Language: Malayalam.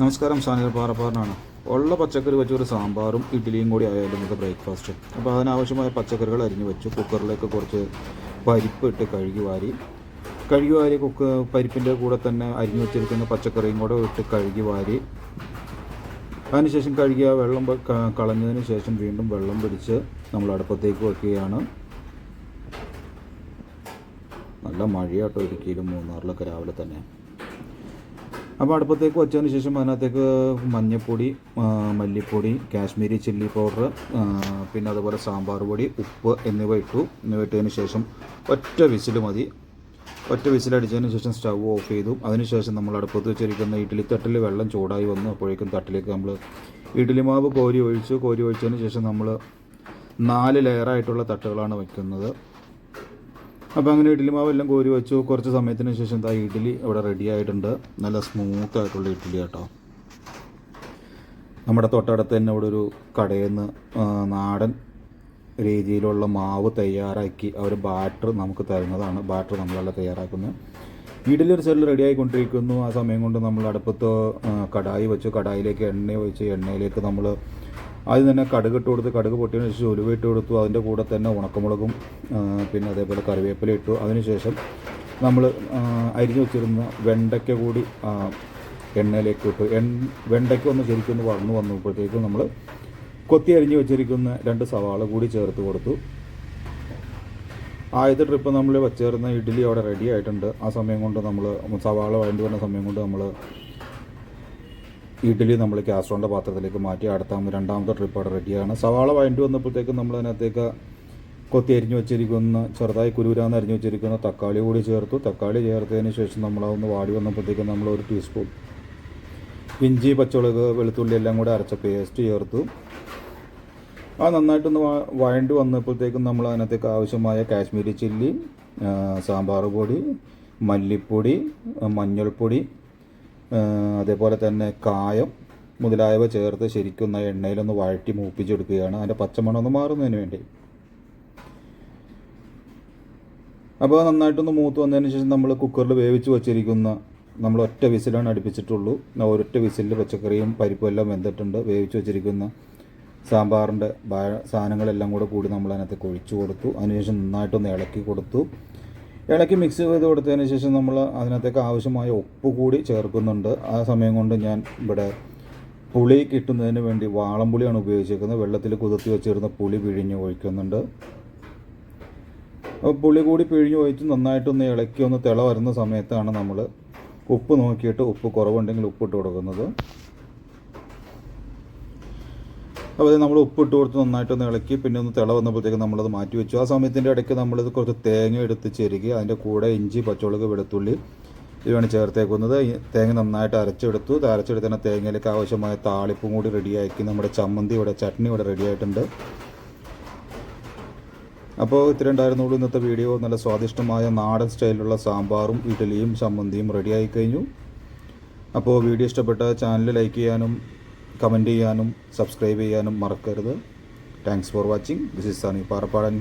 നമസ്കാരം സാനിയർ പാറപ്പാറിനാണ്. ഉള്ള പച്ചക്കറി വെച്ചൊരു സാമ്പാറും ഇഡ്ഡലിയും കൂടി ആയാലും നമുക്ക് ബ്രേക്ക്ഫാസ്റ്റ് അപ്പോൾ അതിനാവശ്യമായ പച്ചക്കറികൾ അരിഞ്ഞു വെച്ചു. കുക്കറിലേക്ക് കുറച്ച് പരിപ്പ് ഇട്ട് കഴുകി വാരി കഴുകി വാരി കുക്ക് പരിപ്പിന്റെ കൂടെ തന്നെ അരിഞ്ഞു വെച്ചിരിക്കുന്ന പച്ചക്കറിയും കൂടെ ഇട്ട് കഴുകി വാരി അതിനുശേഷം കഴുകിയ വെള്ളം കളഞ്ഞതിന് ശേഷം വീണ്ടും വെള്ളം പിടിച്ച് നമ്മൾ അടുപ്പത്തേക്ക് വെക്കുകയാണ്. നല്ല മഴയാട്ടോ ഇടുക്കിയിലും മൂന്നാറിലൊക്കെ രാവിലെ തന്നെ. അപ്പോൾ അടുപ്പത്തേക്ക് വെച്ചതിന് ശേഷം അതിനകത്തേക്ക് മഞ്ഞൾപ്പൊടി മല്ലിപ്പൊടി കാശ്മീരി ചില്ലി പൗഡർ പിന്നെ അതുപോലെ സാമ്പാർ പൊടി ഉപ്പ് എന്നിവ ഇട്ടു. എന്നിവ ഇട്ടതിന് ശേഷം ഒറ്റ വിസിൽ മതി. ഒറ്റ വിസിലടിച്ചതിന് ശേഷം സ്റ്റൗ ഓഫ് ചെയ്തു. അതിനുശേഷം നമ്മൾ അടുപ്പത്ത് വെച്ചിരിക്കുന്ന ഇഡ്ഡലി തട്ടിൽ വെള്ളം ചൂടായി വന്നു. അപ്പോഴേക്കും തട്ടിലേക്ക് നമ്മൾ ഇഡ്ഡലി മാവ് കോരി ഒഴിച്ചു. കോരി ഒഴിച്ചതിന് ശേഷം നമ്മൾ നാല് ലെയറായിട്ടുള്ള തട്ടുകളാണ് വയ്ക്കുന്നത്. അപ്പോൾ അങ്ങനെ ഇഡ്ഡലി മാവ് എല്ലാം കോരി വെച്ചു. കുറച്ച് സമയത്തിന് ശേഷം ദാ ഇഡ്ഡലി ഇവിടെ റെഡി ആയിട്ടുണ്ട്. നല്ല സ്മൂത്ത് ആയിട്ടുള്ള ഇഡ്ഡലി കേട്ടോ നമ്മുടെ തൊട്ടടുത്ത് തന്നെ ഇവിടെ ഒരു കടയിൽ നിന്ന് നാടൻ രീതിയിലുള്ള മാവ് തയ്യാറാക്കി അവർ ബാറ്റർ നമുക്ക് തരുന്നതാണ്. ബാറ്റർ നമ്മളല്ല തയ്യാറാക്കുന്നത്. ഇഡ്ഡലി ഒരു സൈഡിൽ റെഡി ആയിക്കൊണ്ടിരിക്കുന്നു. ആ സമയം കൊണ്ട് നമ്മൾ അടുപ്പത്ത് കടായി വെച്ചു. കടായിലേക്ക് എണ്ണ ഒഴിച്ച് എണ്ണയിലേക്ക് നമ്മൾ ആദ്യം തന്നെ കടുക് ഇട്ട് കൊടുത്ത് കടുക് പൊട്ടിയതിന് ശേഷം ഉലുവ ഇട്ട് കൊടുത്തു. അതിന്റെ കൂടെ തന്നെ ഉണക്കമുളകും പിന്നെ അതേപോലെ കറിവേപ്പില ഇട്ടു. അതിനുശേഷം നമ്മൾ അരിഞ്ഞു വെച്ചിരുന്ന വെണ്ടയ്ക്ക കൂടി എണ്ണയിലേക്ക് ഇട്ടു. എൺ വെണ്ടയ്ക്ക ഒന്ന് ശരിക്കും ഒന്ന് വളർന്നു വന്നപ്പോഴത്തേക്കും നമ്മൾ കൊത്തി അരിഞ്ഞു വെച്ചിരിക്കുന്ന രണ്ട് സവാള കൂടി ചേർത്ത് കൊടുത്തു. ആദ്യത്തെ ട്രിപ്പ് നമ്മൾ വെച്ചേർന്ന ഇഡ്ഡലി അവിടെ റെഡി ആയിട്ടുണ്ട്. ആ സമയം കൊണ്ട് നമ്മൾ സവാള വഴണ്ടി വരുന്ന സമയം കൊണ്ട് നമ്മൾ ഇഡ്ഡലി നമ്മൾ കാസ്ട്രോണിന്റെ പാത്രത്തിലേക്ക് മാറ്റി അടുത്ത രണ്ടാമത്തെ ട്രിപ്പ് അവിടെ റെഡിയാണ് സവാള വഴണ്ടി വന്നപ്പോഴത്തേക്കും നമ്മൾ അതിനകത്തേക്ക് കൊത്തി അരിഞ്ഞു വെച്ചിരിക്കുന്ന ചെറുതായി കുരുരാന്ന് അരിഞ്ഞു വെച്ചിരിക്കുന്ന തക്കാളി കൂടി ചേർത്തു. തക്കാളി ചേർത്തതിന് ശേഷം നമ്മൾ അതൊന്ന് വാടി വന്നപ്പോഴത്തേക്കും നമ്മൾ ഒരു ടീസ്പൂൺ ഇഞ്ചി പച്ചമുളക് വെളുത്തുള്ളി എല്ലാം കൂടി അരച്ച പേസ്റ്റ് ചേർത്തു. ആ നന്നായിട്ടൊന്ന് വഴണ്ടി വന്നപ്പോഴത്തേക്കും നമ്മൾ അതിനകത്തേക്ക് ആവശ്യമായ കാശ്മീരി ചില്ലി സാമ്പാർ പൊടി മല്ലിപ്പൊടി മഞ്ഞൾപ്പൊടി അതേപോലെ തന്നെ കായം മുതലായവ ചേർത്ത് ശരിക്കും ഒന്ന് എണ്ണയിലൊന്ന് വഴറ്റി മൂപ്പിച്ചെടുക്കുകയാണ്. അതിന്റെ പച്ചമണം ഒന്ന് മാറുന്നതിന് വേണ്ടി. അപ്പോൾ നന്നായിട്ടൊന്ന് മൂത്ത് വന്നതിന് ശേഷം നമ്മൾ കുക്കറിൽ വേവിച്ച് വെച്ചിരിക്കുന്ന നമ്മൾ ഒറ്റ വിസിലാണ് അടുപ്പിച്ചിട്ടുള്ളൂ. ഒരൊറ്റ വിസിലിൽ പച്ചക്കറിയും പരിപ്പും എല്ലാം വെന്തിട്ടുണ്ട്. വേവിച്ച് വെച്ചിരിക്കുന്ന സാമ്പാറിന്റെ സാധനങ്ങളെല്ലാം കൂടെ കൂടി നമ്മൾ അതിനകത്ത് ഒഴിച്ചു കൊടുത്തു. അതിനുശേഷം നന്നായിട്ടൊന്ന് ഇളക്കി കൊടുത്തു. ഇളക്കി മിക്സ് ചെയ്ത് കൊടുത്തതിന് ശേഷം നമ്മൾ അതിനകത്തേക്ക് ആവശ്യമായ ഉപ്പ് കൂടി ചേർക്കുന്നുണ്ട്. ആ സമയം കൊണ്ട് ഞാൻ ഇവിടെ പുളി കിട്ടുന്നതിന് വേണ്ടി വാളംപുളിയാണ് ഉപയോഗിച്ചിരിക്കുന്നത് വെള്ളത്തിൽ കുതിർത്തി വെച്ചിരുന്ന പുളി പിഴിഞ്ഞ് ഒഴിക്കുന്നുണ്ട്. അപ്പോൾ പുളി കൂടി പിഴിഞ്ഞ് ഒഴിച്ച് നന്നായിട്ടൊന്ന് ഇളക്കി ഒന്ന് തിള വരുന്ന സമയത്താണ് നമ്മൾ ഉപ്പ് നോക്കിയിട്ട് ഉപ്പ് കുറവുണ്ടെങ്കിൽ ഉപ്പിട്ട് കൊടുക്കുന്നത്. അപ്പോൾ ഇത് നമ്മൾ ഉപ്പിട്ട് കൊടുത്ത് നന്നായിട്ടൊന്ന് ഇളക്കി പിന്നെ ഒന്ന് തിള വന്നപ്പോഴത്തേക്ക് നമ്മളത് മാറ്റി വെച്ചു. ആ സമയത്തിന്റെ ഇടയ്ക്ക് നമ്മളിത് കുറച്ച് തേങ്ങ എടുത്ത് ചെരുകി അതിന്റെ കൂടെ ഇഞ്ചി പച്ചമുളക് വെളുത്തുള്ളി ഇവയാണ് ചേർത്തേക്കുന്നത്. തേങ്ങ നന്നായിട്ട് അരച്ചെടുത്തു. അരച്ചെടുത്ത് തന്നെ തേങ്ങയിലേക്ക് ആവശ്യമായ താളിപ്പും കൂടി റെഡിയാക്കി നമ്മുടെ ചമ്മന്തി ഇവിടെ ചട്നി ഇവിടെ റെഡി ആയിട്ടുണ്ട് അപ്പോൾ ഇത്ര ഉണ്ടായിരുന്നുള്ളൂ ഇന്നത്തെ വീഡിയോ. നല്ല സ്വാദിഷ്ടമായ നാടൻ സ്റ്റൈലിലുള്ള സാമ്പാറും ഇഡലിയും ചമ്മന്തിയും റെഡിയായി കഴിഞ്ഞു. അപ്പോൾ വീഡിയോ ഇഷ്ടപ്പെട്ട ചാനൽ ലൈക്ക് ചെയ്യാനും കമന്റ് ചെയ്യാനും സബ്സ്ക്രൈബ് ചെയ്യാനും മറക്കരുത്. Thanks for watching this is Sani Parappadan